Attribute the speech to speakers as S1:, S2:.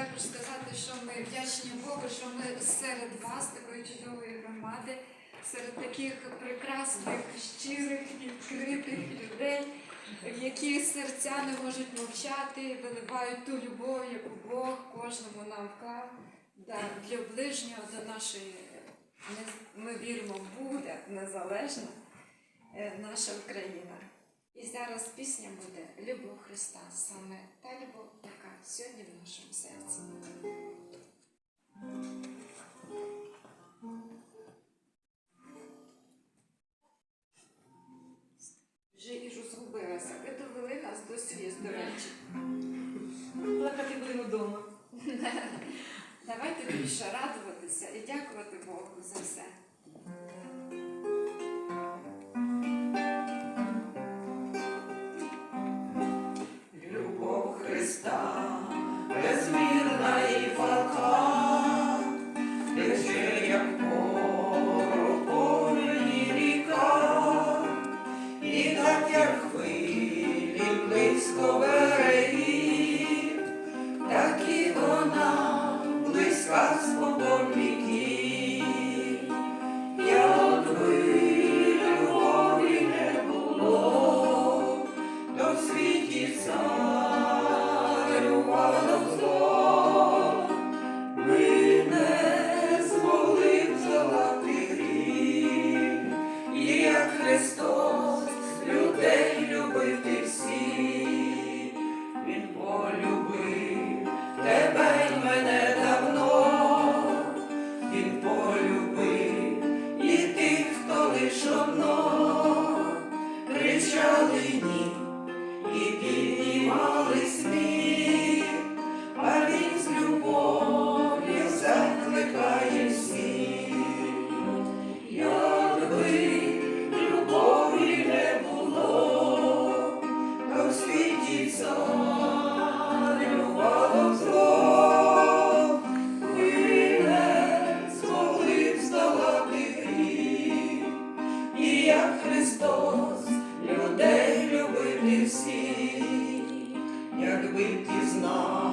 S1: також сказати, що ми вдячні Богу, що ми серед вас, такої чудової громади, серед таких прекрасних, щирих, відкритих людей, які серця не можуть мовчати, виливають ту любов, яку Бог кожному нам вклав да, для ближнього до нашої. Ми віримо, буде незалежна е, наша Україна. І зараз пісня буде Любов Христа, саме та любов, яка сьогодні в нашому серці. Вже і розгубилася. Ви довели нас до сліз, до речі.
S2: Плакати будемо вдома.
S1: Давайте більше радуватися і дякувати Богу за все.
S3: Христос, людей любити всіх, якби ти
S4: знав.